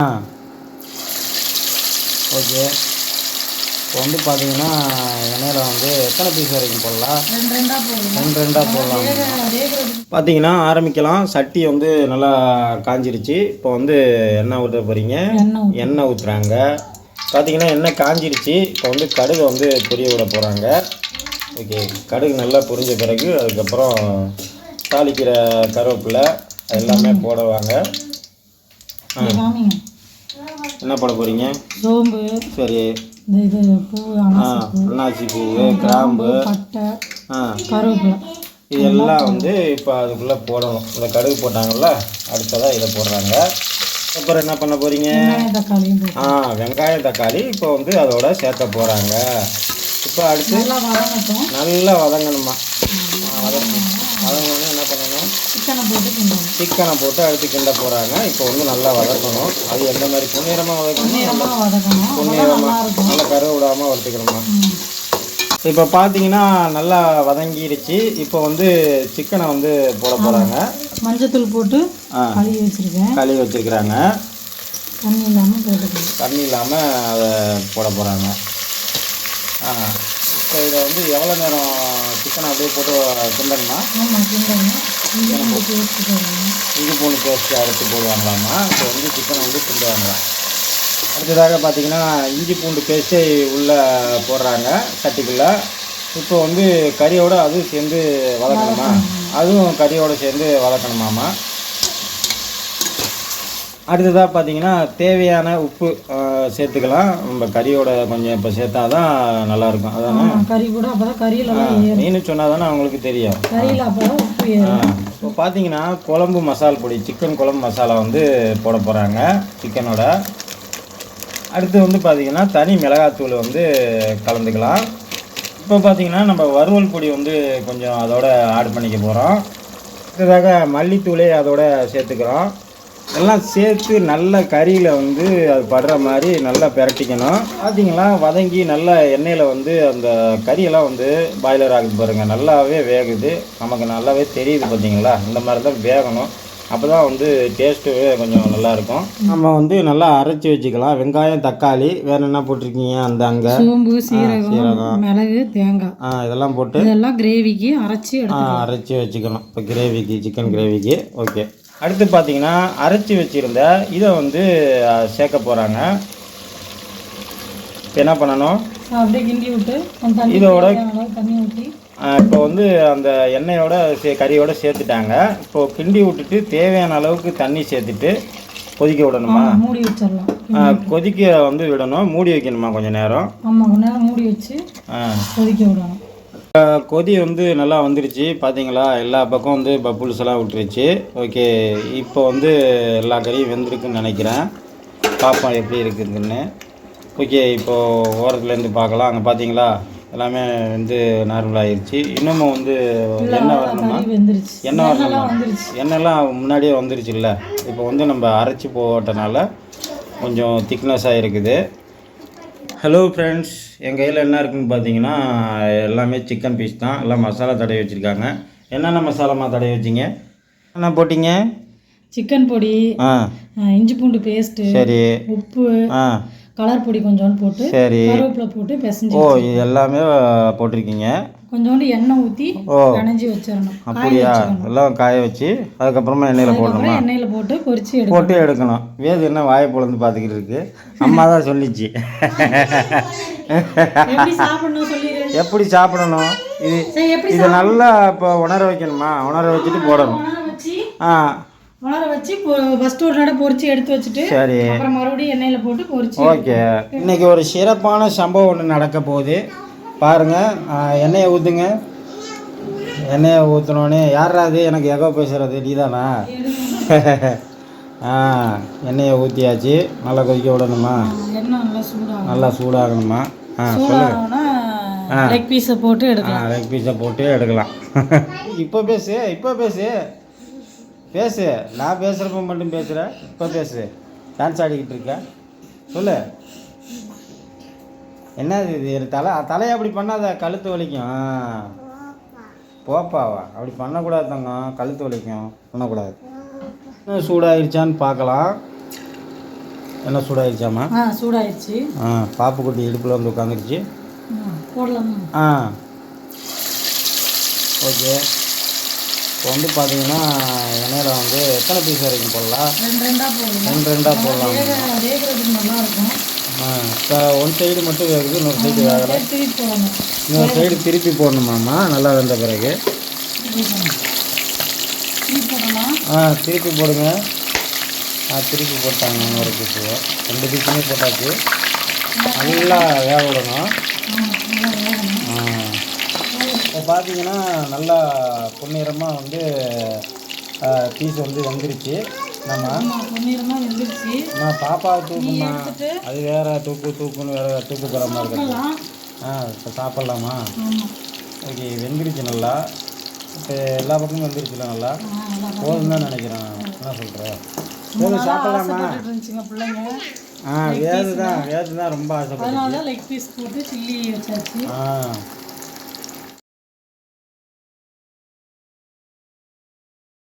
ஆ. Okay. இப்போ வந்து பார்த்தீங்கன்னா எண்ணெயில் வந்து எத்தனை பீஸ் வரைக்கும் போடலாம்? ரெண்டு ரெண்டாக போடலாம். பார்த்தீங்கன்னா ஆரம்பிக்கலாம். சட்டி வந்து நல்லா காஞ்சிருச்சு. இப்போ வந்து எண்ணெய் ஊற்ற போகிறீங்க எண்ணெய் ஊற்றுறாங்க பார்த்தீங்கன்னா எண்ணெய் காஞ்சிருச்சு. இப்போ வந்து கடுகு வந்து பொரிய விட போகிறாங்க ஓகே. கடுகு நல்லா பொரிஞ்ச பிறகு அதுக்கப்புறம் தாளிக்கிற கருவேப்பிலை எல்லாமே போடுவாங்க. காமிங்க என்ன போட போகிறீங்க சோம்பு சரி. இது பூ அன்னாசி பூ கிராம்பு பட்டை கருவேப்பிலை. இது எல்லாம் வந்து இப்போ அதுக்குள்ளே போடணும். இந்த கடுகு போட்டாங்கல்ல அடுத்ததாக இதை போடுறாங்க. அப்புறம் என்ன பண்ண போகிறீங்க ஆ வெங்காயம் தக்காளி இப்போ வந்து அதோட சேர்க்க போகிறாங்க இப்போ அடுத்து நல்லா வதங்கணுமா? வதங்கணும் என்ன பண்ணணும் சிக்கனை போட்டு கிண்டணும். சிக்கனை போட்டு அடுத்து கிண்ட போகிறாங்க இப்போ வந்து நல்லா வதக்கணும். அது எந்த மாதிரி? பொன்னிறமாக வதக்கணும்? வதக்கணும். அப்பதான் நல்லா கருவு விடாமல் வறுத்துக்கணுமா. இப்போ பார்த்தீங்கன்னா நல்லா வதங்கிருச்சு. இப்போ வந்து சிக்கனை வந்து போட போகிறாங்க மஞ்சத்தூள் போட்டு கழுவி வச்சிருக்கேன். கழுவி வச்சுருக்கிறாங்க. தண்ணி இல்லாமல் போட்டுக்கணும் தண்ணி இல்லாமல் அதை போட போகிறாங்க ஆ. இப்போ இதை வந்து எவ்வளோ நேரம் சிக்கனை அப்படியே போட்டு கிண்டணுமா? ஆமாம் கிண்டணும். இஞ்சி பூண்டு பேஸ்ட் போடணும் இஞ்சி பூண்டு பேஸ்ட் அரைச்சி போடுவாங்களாமா இப்போ வந்து சிக்கனை வந்து கிண்டுவாங்களாம் அடுத்ததாக பார்த்தீங்கன்னா இஞ்சி பூண்டு பேஸ்ட்டை உள்ளே போடுறாங்க சட்டிக்குள்ளே. இப்போ வந்து கறியோட அதுவும் சேர்ந்து வதக்கணுமா. அதுவும் கறியோட சேர்ந்து வதக்கணுமாமா? அடுத்ததாக பார்த்தீங்கன்னா தேவையான உப்பு சேர்த்துக்கலாம். நம்ம கறியோட கொஞ்சம் இப்போ சேர்த்தா தான் நல்லாயிருக்கும். அதானே? கறி கூட அப்போ தான் ஏறும். மீன் சொன்னால் தானே அவங்களுக்கு தெரியும். கறியில் அப்போ தான் உப்பு ஏறும். இப்போ பார்த்தீங்கன்னா குழம்பு மசால் பொடி சிக்கன் குழம்பு மசாலா வந்து போட போகிறாங்க சிக்கனோட. அடுத்து வந்து பார்த்தீங்கன்னா தனி மிளகாத்தூள் வந்து கலந்துக்கலாம். இப்போ பார்த்தீங்கன்னா நம்ம வறுவல் பொடி வந்து கொஞ்சம் அதோட ஆட் பண்ணிக்க போகிறோம் அடுத்ததாக மல்லித்தூளே அதோட சேர்த்துக்கிறோம். எல்லாம் சேர்த்து நல்ல கறியில் வந்து அது படுற மாதிரி நல்லா பிரட்டிக்கணும். பார்த்தீங்களா வதங்கி நல்லா எண்ணெயில் வந்து அந்த கறியெல்லாம் வந்து பாய்லர் ஆகுது பாருங்கள் நல்லாவே வேகுது. நமக்கு நல்லாவே தெரியுது பார்த்தீங்களா இந்த மாதிரி தான் வேகணும். அப்போ தான் வந்து டேஸ்ட்டு கொஞ்சம் நல்லா இருக்கும் நம்ம வந்து நல்லா அரைச்சி வச்சுக்கலாம். வெங்காயம் தக்காளி வேறு என்ன போட்டிருக்கீங்க? அந்த அங்கே? சோம்பு சீரகம் மிளகு தேங்காய். ஆ இதெல்லாம் போட்டு இதெல்லாம் கிரேவிக்கு அரைச்சி ஆ அரைச்சி வச்சுக்கணும். இப்போ கிரேவிக்கு சிக்கன் கிரேவிக்கு ஓகே அடுத்து பார்த்தீங்கன்னா அரைச்சி வச்சுருந்த இதை வந்து சேர்க்க போகிறாங்க என்ன பண்ணணும்? அப்படியே கிண்டி விட்டு கொஞ்சம் தண்ணி இதோட- தண்ணி ஊற்றி இப்போ வந்து அந்த எண்ணெயோட சே கறியோட சேர்த்துட்டாங்க. இப்போ கிண்டி விட்டுட்டு தேவையான அளவுக்கு தண்ணி சேர்த்துட்டு கொதிக்க விடணுமா? மூடி வச்சிடலாம். கொதிக்க வந்து விடணும். மூடி வைக்கணுமா கொஞ்சம் நேரம்? ஆமாம் கொஞ்ச நேரம் மூடி வச்சு கொதிக்க விடணும். கொதி வந்து நல்லா வந்துருச்சு பார்த்தீங்களா? எல்லா பக்கம் வந்து பப்புள்ஸ் எல்லாம் விட்டுருச்சு. ஓகே இப்போ வந்து எல்லா கறியும் வெந்திருக்குன்னு நினைக்கிறேன். பார்ப்போம் எப்படி இருக்குதுன்னு. ஓகே இப்போது ஓரத்துலேருந்து பார்க்கலாம். அங்கே பார்த்தீங்களா? எல்லாமே வந்து நார்மல் ஆயிருச்சு. இன்னமும் வந்து எண்ணெய் வரணுமா? எண்ணெய் வரணுமா? எண்ணெய்லாம் முன்னாடியே வந்துருச்சு இல்லை இப்போ வந்து நம்ம அரைச்சி போட்டனால கொஞ்சம் திக்னஸாக இருக்குது. ஹலோ ஃப்ரெண்ட்ஸ் என் கையில் என்ன இருக்குன்னு பார்த்தீங்கன்னா எல்லாமே சிக்கன் பீஸ் தான். எல்லாம் மசாலா தடவி வச்சுருக்காங்க. என்னென்ன மசாலாமா தடவி வச்சிங்க? என்ன போட்டிங்க? சிக்கன் பொடி ஆ. இஞ்சி பூண்டு பேஸ்ட்டு சரி. உப்பு ஆ. கலர் பொடி கொஞ்சோண்டு போட்டு சரி. கருவேப்பிலை போட்டு பிசைஞ்சு ஓ இது எல்லாமே போட்டிருக்கீங்க. கொஞ்சோண்டு எண்ணெய் ஊற்றி ஓ. பிணைஞ்சி வச்சிடணும் அப்படியா? எல்லாம் காய வச்சு அதுக்கப்புறமா எண்ணெயில் போடணுமா? எண்ணெயில் போட்டு பொரிச்சு எடுக்கணும். போட்டு எடுக்கணும். வேது என்ன வாயை பொழந்து பார்த்துக்கிட்டு இருக்கு? அம்மா தான் சொல்லிச்சு. எப்படி சாப்பிடணும் இது இதை நல்லா இப்போ உணர வைக்கணுமா? உணர வச்சுட்டு போடணும். ஆ. உணர வச்சு ஃபர்ஸ்ட் ஒரு நடை பொரிச்சு எடுத்து வச்சுட்டு சரி. அப்புறம் மறுபடியும் எண்ணெயில் போட்டு பொரிச்சு ஓகே. இன்னைக்கு ஒரு சிறப்பான சம்பவம் ஒன்று நடக்க போகுது. பாருங்க ஆ, எண்ணெயை ஊற்றுங்க எண்ணெயை ஊற்றினோடனே யாரா அது எனக்கு எகோ பேசுறது நீதானா? ஆ எண்ணெயை ஊற்றியாச்சு நல்லா கொதிக்க விடணுமா? நல்லா சூடாகணுமா. ஆ சூடாகணும்னா லெக் பீஸை போட்டு எடுக்கலாம். ஆ லெக் பீஸை போட்டு எடுக்கலாம். இப்போ பேசு இப்போ பேசு. பேசு. நான் பேசுகிறப்ப மட்டும் பேசுகிறேன் இப்போ பேசு. டான்ஸ் ஆடிக்கிட்டு இருக்க. சொல்லு. என்னது இது? தலை தலையை அப்படி பண்ணாத கழுத்து வலிக்கும். போப்பாவா? அப்படி பண்ணக்கூடாது தங்கம். கழுத்து வலிக்கும். பண்ணக்கூடாது. இன்னும் சூடாயிருச்சான்னு பார்க்கலாம். என்ன சூடாயிருச்சாம்மா? ஆ சூடாயிடுச்சு ஆ பாப்புக்குட்டி இடுப்பில் வந்து உட்காந்துருச்சு. ஆ ஓகே. இப்போ வந்து பார்த்தீங்கன்னா எண்ணெயில் வந்து எத்தனை பீஸ் வரைக்கும் போடலாம்? ரெண்டு ரெண்டா போடலாம் ரெண்டு ரெண்டாக போடலாம்? இப்போ ஒன் சைடு மட்டும் வேகுது இன்னொரு சைடு வேகலை. இன்னொரு சைடு திருப்பி போடணுமாம்மா நல்லா வெந்த பிறகு. ஆ திருப்பி போடுங்க. ஆ திருப்பி போட்டாங்க இன்னொரு பீஸு ரெண்டு பீஸுமே போட்டாச்சு. நல்லா வேக விடணும் இப்போ பார்த்தீங்கன்னா நல்லா பொன்னிறமாக வந்து பீஸ் வந்து வெந்துருச்சு. நம்ம ஆமாம் பொன்னிறமாக வெந்துருச்சு நான் பாப்பா தூக்குமா அது வேற தூக்கு தூக்குன்னு வேற தூக்கு தர மாதிரி இருக்கு. ஆ இப்போ சாப்பிட்லாமா? ஓகே வெந்துருச்சு நல்லா. இப்போ எல்லா பக்கமும் வெந்துருச்சுல நல்லா? போதும் தான் நினைக்கிறேன். என்ன சொல்கிறேன் போதும் சாப்பிட்லாமா? ஆ வேது தான் வேது தான் ரொம்ப வச்சாச்சு ஆ.